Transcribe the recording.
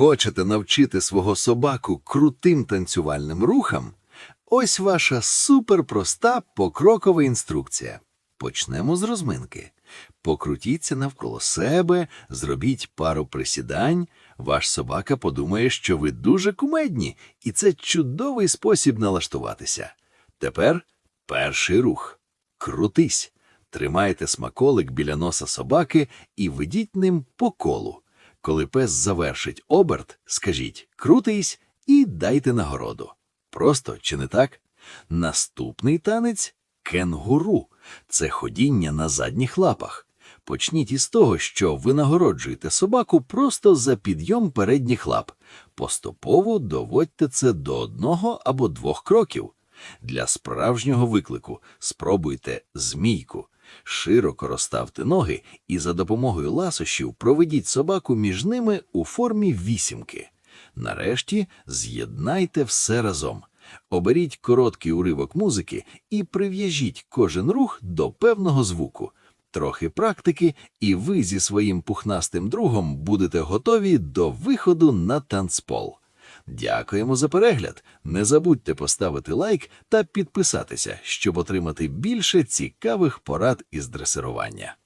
Хочете навчити свого собаку крутим танцювальним рухам? Ось ваша суперпроста покрокова інструкція. Почнемо з розминки. Покрутіться навколо себе, зробіть пару присідань. Ваш собака подумає, що ви дуже кумедні, і це чудовий спосіб налаштуватися. Тепер перший рух. Крутись. Тримайте смаколик біля носа собаки і ведіть ним по колу. Коли пес завершить оберт, скажіть крутись і дайте нагороду. Просто чи не так? Наступний танець кенгуру. Це ходіння на задніх лапах. Почніть із того, що ви нагороджуєте собаку просто за підйом передніх лап. Поступово доводьте це до одного або двох кроків. Для справжнього виклику спробуйте змійку. Широко розставте ноги і за допомогою ласощів проведіть собаку між ними у формі вісімки. Нарешті з'єднайте все разом. Оберіть короткий уривок музики і прив'яжіть кожен рух до певного звуку. Трохи практики, і ви зі своїм пухнастим другом будете готові до виходу на танцпол. Дякуємо за перегляд. Не забудьте поставити лайк та підписатися, щоб отримати більше цікавих порад із дресирування.